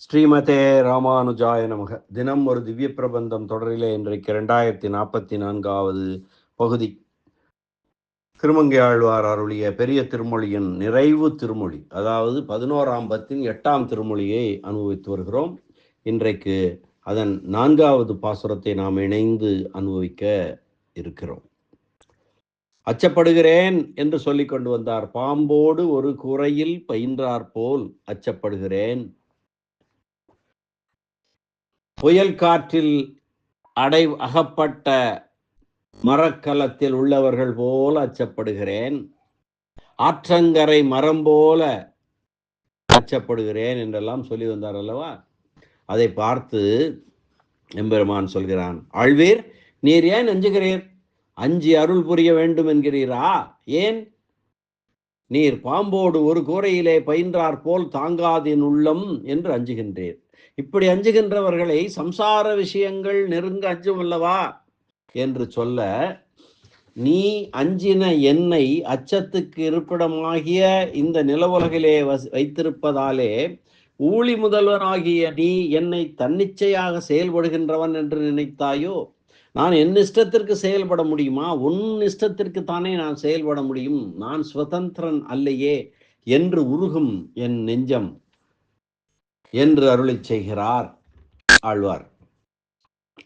ஸ்ரீமதே ராமானுஜாய நமக. தினம் ஒரு திவ்ய பிரபந்தம் தொடரிலே இன்றைக்கு இரண்டாயிரத்தி நாற்பத்தி நான்காவது பகுதி. திருமங்கை ஆழ்வார் அருளிய பெரிய திருமொழியின் நிறைவு திருமொழி அதாவது பதினோராம் பத்தின் எட்டாம் திருமொழியை அனுபவித்து வருகிறோம். இன்றைக்கு அதன் நான்காவது பாசுரத்தை நாம் இணைந்து அனுபவிக்க இருக்கிறோம். அச்சப்படுகிறேன் என்று சொல்லிக் கொண்டு வந்தார். பாம்போடு ஒரு குறையில் பயின்றார் போல் அச்சப்படுகிறேன். புயல் காற்றில் அடை அகப்பட்ட மரக்கலத்தில் உள்ளவர்கள் போல அச்சப்படுகிறேன். ஆற்றங்கரை மரம் போல அச்சப்படுகிறேன் என்றெல்லாம் சொல்லி வந்தார் அல்லவா? அதை பார்த்து எம்பெருமான் சொல்கிறான் ஆழ்வீர் நீர் ஏன் அஞ்சுகிறீர் அஞ்சி அருள் புரிய வேண்டும் என்கிறீரா? ஏன்? நீர் பாம்போடு ஒரு கூரையிலே பயின்றார் போல் தாங்காதின் உள்ளம் என்று அஞ்சுகின்றீர். இப்படி அஞ்சுகின்றவர்களை சம்சார விஷயங்கள் நெருங்க அஞ்சும் அல்லவா? என்று சொல்ல நீ அஞ்சின என்னை அச்சத்துக்கு இருப்பிடமாகிய இந்த நிலவுலகிலே வைத்திருப்பதாலே ஊழி முதல்வனாகிய நீ என்னை தன்னிச்சையாக செயல்படுகின்றவன் என்று நினைத்தாயோ? நான் என் இஷ்டத்திற்கு செயல்பட முடியுமா? உன் இஷ்டத்திற்கு தானே நான் செயல்பட முடியும். நான் சுதந்திரன் அல்லையே என்று உருகும் என் நெஞ்சம். என்று அருளி செய்கிறார் ஆழ்வார்.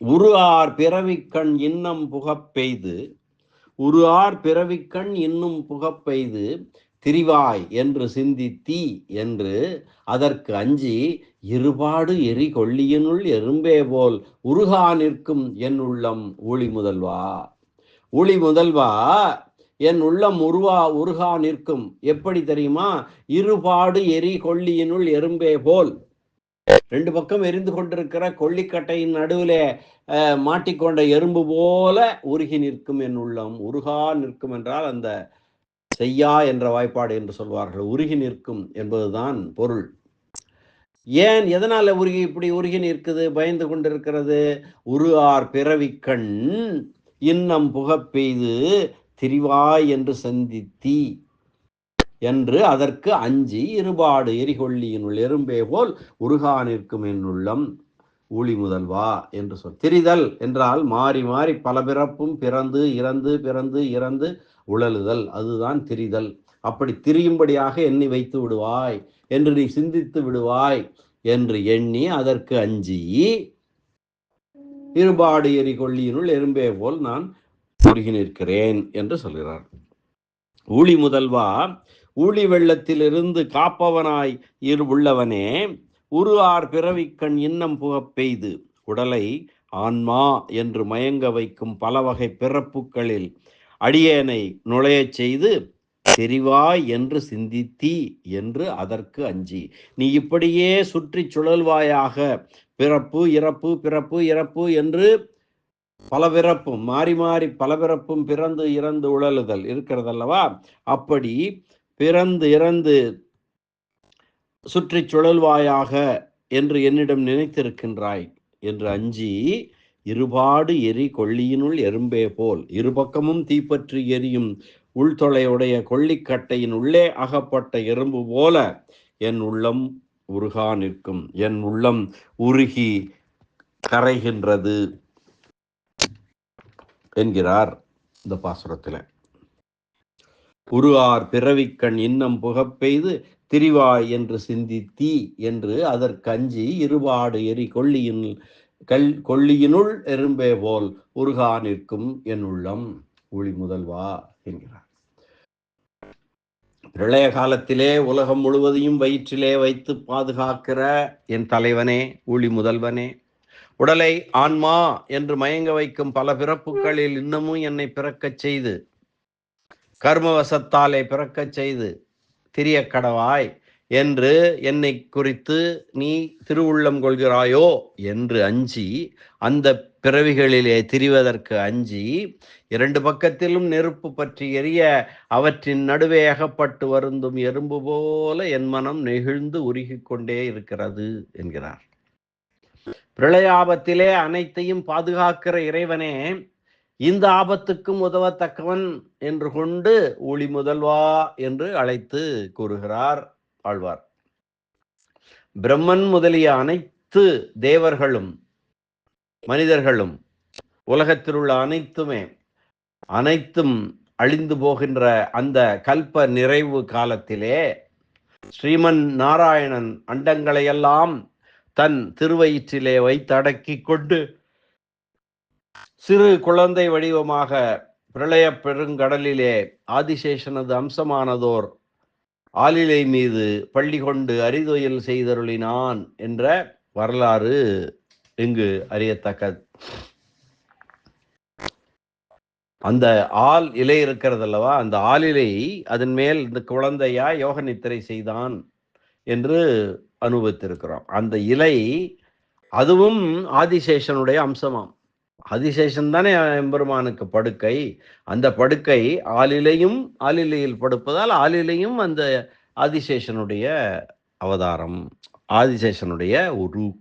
உரு ஆர் பிறவிக்கண் இன்னம் புகப்பெய்து உரு ஆர் பிறவிக்கண் இன்னும் புகப்பெய்து திரிவாய் என்று சிந்தித்தி என்று அதற்கு அஞ்சி இருபாடு எரி கொள்ளியினுள் எறும்பே போல் உருகா நிற்கும் என் உள்ளம் ஊழி முதல்வா. ஊழி முதல்வா என் உள்ளம் உருவா உருகா நிற்கும். எப்படி தெரியுமா? இருபாடு எரி கொள்ளியினுள் எறும்பே போல் ரெண்டு பக்கம் எரிந்து கொண்டிருக்கிற கொல்லிக்கட்டையின் நடுவிலே மாட்டிக்கொண்ட எறும்பு போல உருகி நிற்கும் என் உள்ளம். உருகா நிற்கும் என்றால் அந்த செய்யா என்ற வாய்ப்பாடு என்று சொல்வார்கள். உருகி நிற்கும் என்பதுதான் பொருள். ஏன் எதனால உருகி இப்படி உருகி நிற்குது பயந்து கொண்டிருக்கிறது? உருகார் பிறவி பிறவிக்கண் இன்னம் புகப்பெய்து திரிவாய் என்று சந்தித்தி. என்று அதற்கு அஞ்சி இருபாடு எரிகொள்ளியினுள் எறும்பே போல் உருகா நிற்கும் என்னுள்ளம் ஊழி முதல்வா என்று சொல். திரிதல் என்றால் மாறி மாறி பல பிறப்பும் பிறந்து இறந்து பிறந்து இறந்து உழலுதல். அதுதான் திரிதல். அப்படி திரியும்படியாக எண்ணி வைத்து விடுவாய் என்று நீ சிந்தித்து விடுவாய் என்று எண்ணி அதற்கு அஞ்சி இருபாடு எரிகொள்ளியினுள் எறும்பே போல் நான் உருகி நிற்கிறேன் என்று சொல்கிறார். ஊழி முதல்வா ஊழி வெள்ளத்திலிருந்து காப்பவனாய் இரு உள்ளவனே உரு ஆர் பிறவிக்கண் இன்னம் புகப் பெய்து. உடலை ஆன்மா என்று மயங்க வைக்கும் பல வகை பிறப்புகளில் அடியேனை நுழையச் செய்து தெரிவாய் என்று சிந்தித்தி என்று அதற்கு அஞ்சி. நீ இப்படியே சுற்றி சுழல்வாயாக பிறப்பு இறப்பு பிறப்பு இறப்பு என்று பல பிறப்பும் மாறி மாறி பல பிறப்பும் பிறந்து இறந்து உழலுதல் இருக்கிறதல்லவா? அப்படி பிறந்து இறந்து சுற்றி சுழல்வாயாக என்று என்னிடம் நினைத்திருக்கின்றாய் என்று அஞ்சி இருபாடு எரி கொள்ளியினுள் எறும்பே போல் இருபக்கமும் தீப்பற்றி எரியும் உள்தொலையுடைய கொள்ளிக்கட்டையின் உள்ளே அகப்பட்ட எறும்பு போல என் உள்ளம் உருகா நிற்கும் என் உள்ளம் உருகி கரைகின்றது என்கிறார் இந்த பாசுரத்தில். புருவார் பிறவிக்கண் இன்னம் புகப்பெய்து திரிவாய் என்று சிந்தித்தி என்று அதற்கஞ்சி இருபாடு எரி கொள்ளியின் கல் கொள்ளியினுள் எறும்பே போல் உருகா நிற்கும் என் உள்ளம். ஒளி முதல்வா என்கிறார். பிரளய காலத்திலே உலகம் முழுவதையும் வயிற்றிலே வைத்து பாதுகாக்கிற என் தலைவனே ஒளி முதல்வனே. உடலை ஆன்மா என்று மயங்க வைக்கும் பல பிறப்புகளில் இன்னமும் என்னை பிறக்கச் செய்து கர்மவசத்தாலே பிறக்கச் செய்து திரிய கடவாய் என்று என்னை குறித்து நீ திருவுள்ளம் கொள்கிறாயோ என்று அஞ்சி அந்த பிறவிகளிலே திரிவதற்கு அஞ்சி இரண்டு பக்கத்திலும் நெருப்பு பற்றி எரிய அவற்றின் நடுவே அகப்பட்டு வருந்தும் எறும்பு போல என் மனம் நெகிழ்ந்து உருகி கொண்டே இருக்கிறது என்கிறார். பிரளயாபத்திலே அனைத்தையும் பாதுகாக்கிற இறைவனே இந்த ஆபத்துக்கும் உதவத்தக்கவன் என்று கொண்டு ஒளி முதல்வா என்று அழைத்து கூறுகிறார் ஆழ்வார். பிரம்மன் முதலிய அனைத்து தேவர்களும் மனிதர்களும் உலகத்தில் உள்ள அனைத்துமே அனைத்தும் அழிந்து போகின்ற அந்த கல்ப நிறைவு காலத்திலே ஸ்ரீமன் நாராயணன் அண்டங்களையெல்லாம் தன் திருவயிற்றிலே வைத்து அடக்கி கொண்டு சிறு குழந்தை வடிவமாக பிரளய பெருங்கடலிலே ஆதிசேஷனது அம்சமானதோர் ஆலிலை மீது பள்ளி கொண்டு அரிதொயில் செய்தருளினான் என்ற வரலாறு இங்கு அறியத்தக்கது. அந்த ஆள் இலை இருக்கிறது அல்லவா அந்த ஆளிலை அதன் மேல் இந்த குழந்தையா யோக நித்திரை செய்தான் என்று அனுபவித்திருக்கிறோம். அந்த இலை அதுவும் ஆதிசேஷனுடைய அம்சமாம். அதிசேஷம் தானே எம்பெருமானுக்கு படுக்கை. அந்த படுக்கை ஆளிலையும் ஆளிலையில் படுப்பதால் ஆளிலையும் அந்த ஆதிசேஷனுடைய அவதாரம் ஆதிசேஷனுடைய உரு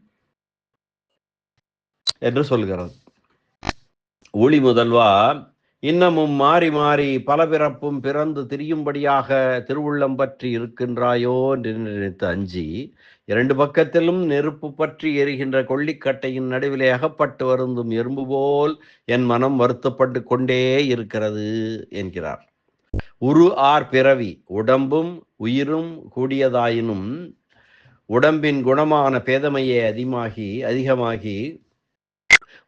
என்று சொல்கிறது. ஒளி முதல்வா இன்னமும் மாறி மாறி பல பிறப்பும் பிறந்து திரியும்படியாக திருவுள்ளம் பற்றி இருக்கின்றாயோ என்று நினைத்து அஞ்சி இரண்டு பக்கத்திலும் நெருப்பு பற்றி எரிகின்ற கொள்ளிக்கட்டையின் நடுவிலே அகப்பட்டு வருந்தும் எறும்பு போல் என் மனம் வருத்தப்பட்டு கொண்டே இருக்கிறது என்கிறார். உரு ஆர் பிறவி உடம்பும் உயிரும் கூடியதாயினும் உடம்பின் குணமான பேதமையே அதிகமாகி அதிகமாகி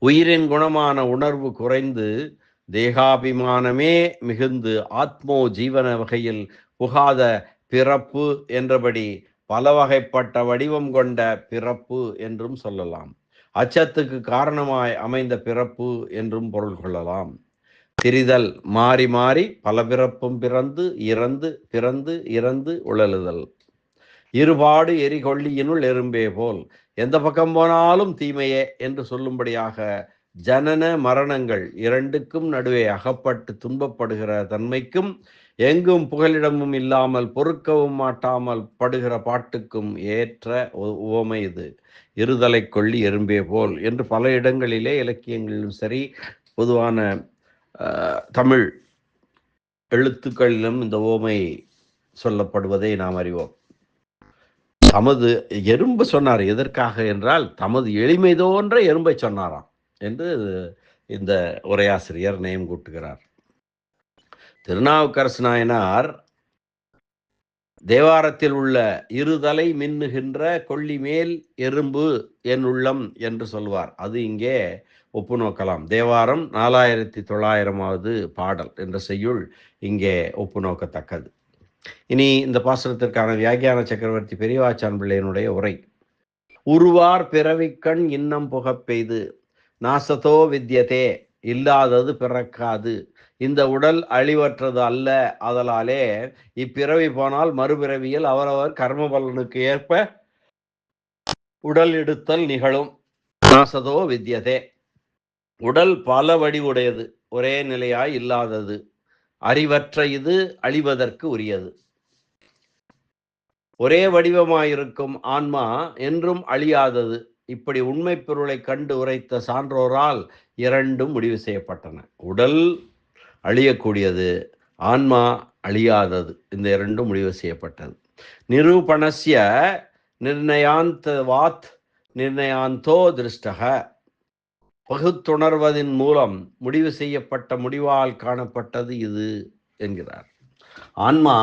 உயிரின் குணமான உணர்வு குறைந்து தேகாபிமானமே மிகுந்து ஆத்மோ ஜீவன வகையில் புகாத பிறப்பு என்றபடி பல வகைப்பட்ட வடிவம் கொண்ட பிறப்பு என்றும் சொல்லலாம். அச்சத்துக்கு காரணமாய் அமைந்த பிறப்பு என்றும் பொருள் கொள்ளலாம். திரிதல் மாறி மாறி பல பிறப்பும் பிறந்து இறந்து பிறந்து இறந்து உழலுதல். இருபாடு எரிகொள்ளியினுள் எறும்பே போல் எந்த பக்கம் போனாலும் தீமையே என்று சொல்லும்படியாக ஜனன மரணங்கள் இரண்டுக்கும் நடுவே அகப்பட்டு துன்பப்படுகிற தன்மைக்கும் எங்கும் புகலிடமும் இல்லாமல் பொறுக்கவும் மாட்டாமல் படுகிற பாட்டுக்கும் ஏற்ற உவமை இது. இருதலை கொள்ளி எறும்பே போல் என்று பல இடங்களிலே இலக்கியங்களிலும் சரி பொதுவான தமிழ் எழுத்துக்களிலும் இந்த ஓமை சொல்லப்படுவதை நாம் அறிவோம். தமது எறும்பு சொன்னார். எதற்காக என்றால் தமது எளிமை தோன்ற எறும்பை சொன்னாராம். என்று இந்த உரையாசிரியர் நேம் கூட்டுகிறார். திருநாவுக்கரசு நாயனார் தேவாரத்தில் உள்ள இருதலை மின்னுகின்ற கொள்ளி மேல் எறும்பு என் உள்ளம் என்று சொல்வார். அது இங்கே ஒப்பு நோக்கலாம். தேவாரம் நாலாயிரத்தி தொள்ளாயிரமாவது பாடல் என்ற செய்யுள் இங்கே ஒப்பு நோக்கத்தக்கது. இனி இந்த பாசனத்திற்கான வியாக்கியான சக்கரவர்த்தி பெரியவாச்சான் பிள்ளையனுடைய உரை. உருவார் பிறவிக்கண் இன்னம் புகப்பெய்து நாசத்தோ வித்தியதே இல்லாதது பிறக்காது. இந்த உடல் அழிவற்றது அல்ல. அதலாலே இப்பிறவி போனால் மறுபிறவியில் அவரவர் கர்ம பலனுக்கு ஏற்ப உடல் எடுத்தல் நிகழும். நாசதோ வித்தியதே. உடல் பல வடிவுடையது. ஒரே நிலையாய் இல்லாதது. அறிவற்ற இது அழிவதற்கு உரியது. ஒரே வடிவமாயிருக்கும் ஆன்மா என்றும் அழியாதது. இப்படி உண்மை பொருளை கண்டு உரைத்த சான்றோரால் இரண்டும் முடிவு செய்யப்பட்டன. உடல் அழியக்கூடியது ஆன்மா அழியாதது இந்த இரண்டும் முடிவு செய்யப்பட்டது. நிரூபணசிய நிர்ணயாந்த வாத் நிர்ணயாந்தோ திருஷ்டக. பகுத்துணர்வதின் மூலம் முடிவு செய்யப்பட்ட முடிவால் காணப்பட்டது இது என்கிறார். ஆன்மா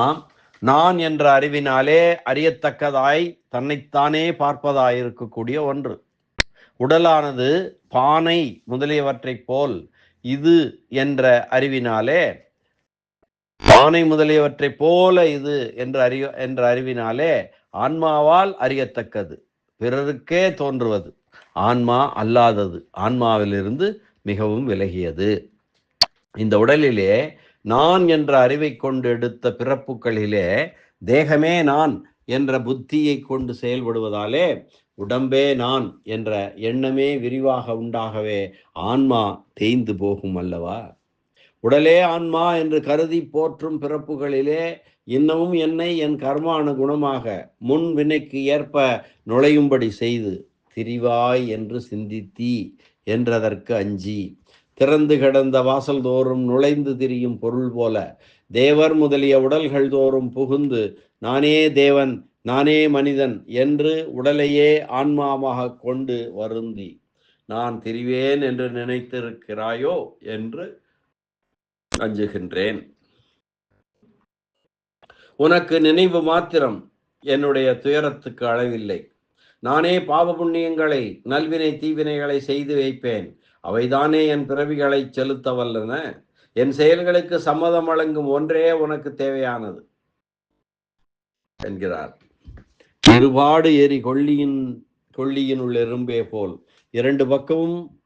நான் என்ற அறிவினாலே அறியத்தக்கதாய் தன்னைத்தானே பார்ப்பதாய் இருக்கக்கூடிய ஒன்று. உடலானது பானை முதலியவற்றைப் போல் இது என்ற அறிவினாலே பானை முதலியவற்றைப் போல இது என்ற அறி என்ற அறிவினாலே ஆன்மாவால் அறியத்தக்கது. பிறருக்கே தோன்றுவது. ஆன்மா அல்லாதது. ஆன்மாவிலிருந்து மிகவும் விலகியது. இந்த உடலிலே நான் என்ற அறிவை கொண்டு எடுத்த பிறப்புகளிலே தேகமே நான் என்ற புத்தியை கொண்டு செயல்படுவதாலே உடம்பே நான் என்ற எண்ணமே விரிவாக உண்டாகவே ஆன்மா தேய்ந்து போகும் அல்லவா? உடலே ஆன்மா என்று கருதி போற்றும் பிறப்புகளிலே இன்னமும் என்னை என் கர்மான குணமாக முன் வினைக்கு ஏற்ப நுழையும்படி செய்து திரிவாய் என்று சிந்தித்தி என்றதற்கு அஞ்சி. திறந்து கிடந்த வாசல் தோறும் நுழைந்து திரியும் பொருள் போல தேவர் முதலிய உடல்கள் தோறும் புகுந்து நானே தேவன் நானே மனிதன் என்று உடலையே ஆன்மாவாக கொண்டு வருந்தி. நான் திரிவேன் என்று நினைத்திருக்கிறாயோ என்று அஞ்சுகின்றேன். உனக்கு நினைவு மாத்திரம் என்னுடைய துயரத்துக்கு அளவில்லை. நானே பாவ புண்ணியங்களை நல்வினை தீவினைகளை செய்து வைப்பேன். அவைதானே என் பிறவிகளை செலுத்த வல்லன என் செயல்களுக்கு சம்மதம் வழங்கும் ஒன்றே உனக்கு தேவையானது என்கிறார். இருபாடு எரி கொள்ளியின் உள்ள எறும்பே போல் இரண்டு பக்கமும்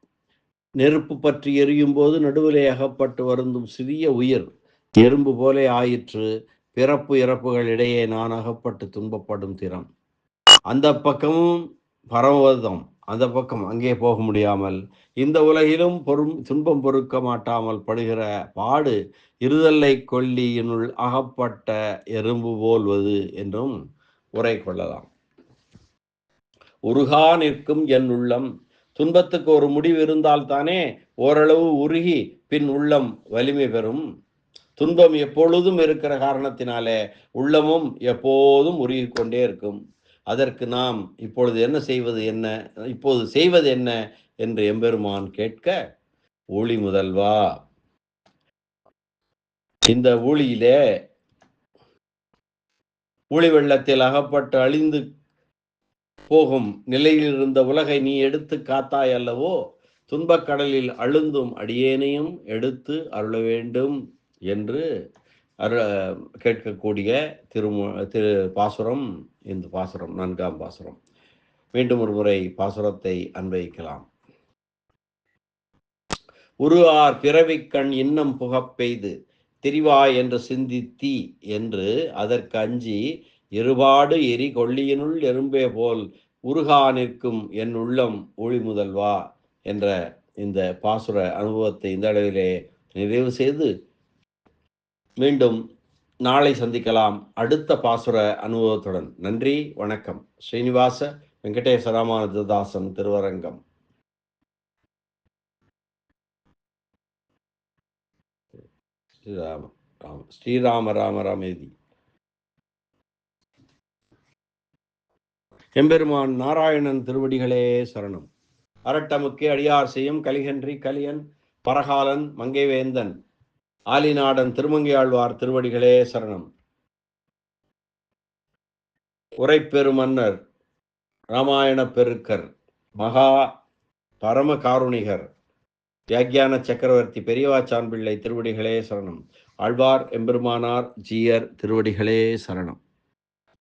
நெருப்பு பற்றி எரியும் போது நடுவிலே அகப்பட்டு வருந்தும் சிறிய உயிர் எறும்பு போலே ஆயிற்று பிறப்பு இறப்புகள் இடையே நான் அகப்பட்டு துன்பப்படும் திறம். அந்த பக்கமும் பரவதம். அந்த பக்கம் அங்கே போக முடியாமல் இந்த உலகிலும் பொறும் துன்பம் பொறுக்க மாட்டாமல் படுகிற பாடு இருதல்லை கொல்லியினுள் அகப்பட்ட எறும்பு போல்வது என்றும் உரை கொள்ளலாம். உருகா நிற்கும் என் உள்ளம். துன்பத்துக்கு ஒரு முடிவு இருந்தால் தானே ஓரளவு உருகி பின் உள்ளம் வலிமை பெறும். துன்பம் எப்பொழுதும் இருக்கிற காரணத்தினாலே உள்ளமும் எப்போதும் உருகி கொண்டே இருக்கும். அதற்கு நாம் இப்பொழுது என்ன செய்வது என்ன? இப்போது செய்வது என்ன? என்று எம்பெருமான் கேட்க ஊழி முதல்வா இந்த ஊழியிலே ஊழி வெள்ளத்தில் அகப்பட்டு அழிந்து போகும் நிலையில் இருந்த உலகை நீ எடுத்து காத்தாய் அல்லவோ? துன்பக் கடலில் அழுந்தும் அடியேனையும் எடுத்து அருள வேண்டும் என்று அரு கேட்கக்கூடிய திருமு திரு பாசுரம் இந்த பாசுரம் நான்காம் பாசுரம். மீண்டும் ஒரு முறை பாசுரத்தை அன்பவிக்கலாம் உருவார் பிறவிக்கண் இன்னும் புகப் பெய்து திரிவாய் என்று சிந்தித்தி என்று அதற்கு அஞ்சி இருபாடு எரி கொள்ளியினுள் எறும்பே போல் உருகா நிற்கும் என் உள்ளம் ஒளி முதல்வா என்ற இந்த பாசுர அனுபவத்தை இந்த அளவிலே நிறைவு செய்து மீண்டும் நாளை சந்திக்கலாம். அடுத்த பாசுர அனுபவத்துடன். நன்றி வணக்கம். ஸ்ரீனிவாச வெங்கடேசராமானுஜதாசன் திருவரங்கம். ஸ்ரீராம ராம ஸ்ரீராம ராம ராமேதி. எம்பெருமான் நாராயணன் திருவடிகளே சரணம். அரட்டமுக்கே அடியார் செய்யும் கலிகன்றி கலியன் பரகாலன் மங்கைவேந்தன் ஆலிநாடன் திருமங்கையாழ்வார் திருவடிகளே சரணம். உரைப்பெருமன்னர் ராமாயண பெருக்கர் மகா பரம காருணிகர் வியாக்கியான சக்கரவர்த்தி பெரியவாச்சான் பிள்ளை திருவடிகளே சரணம். ஆழ்வார் எம்பெருமானார் ஜீயர் திருவடிகளே சரணம்.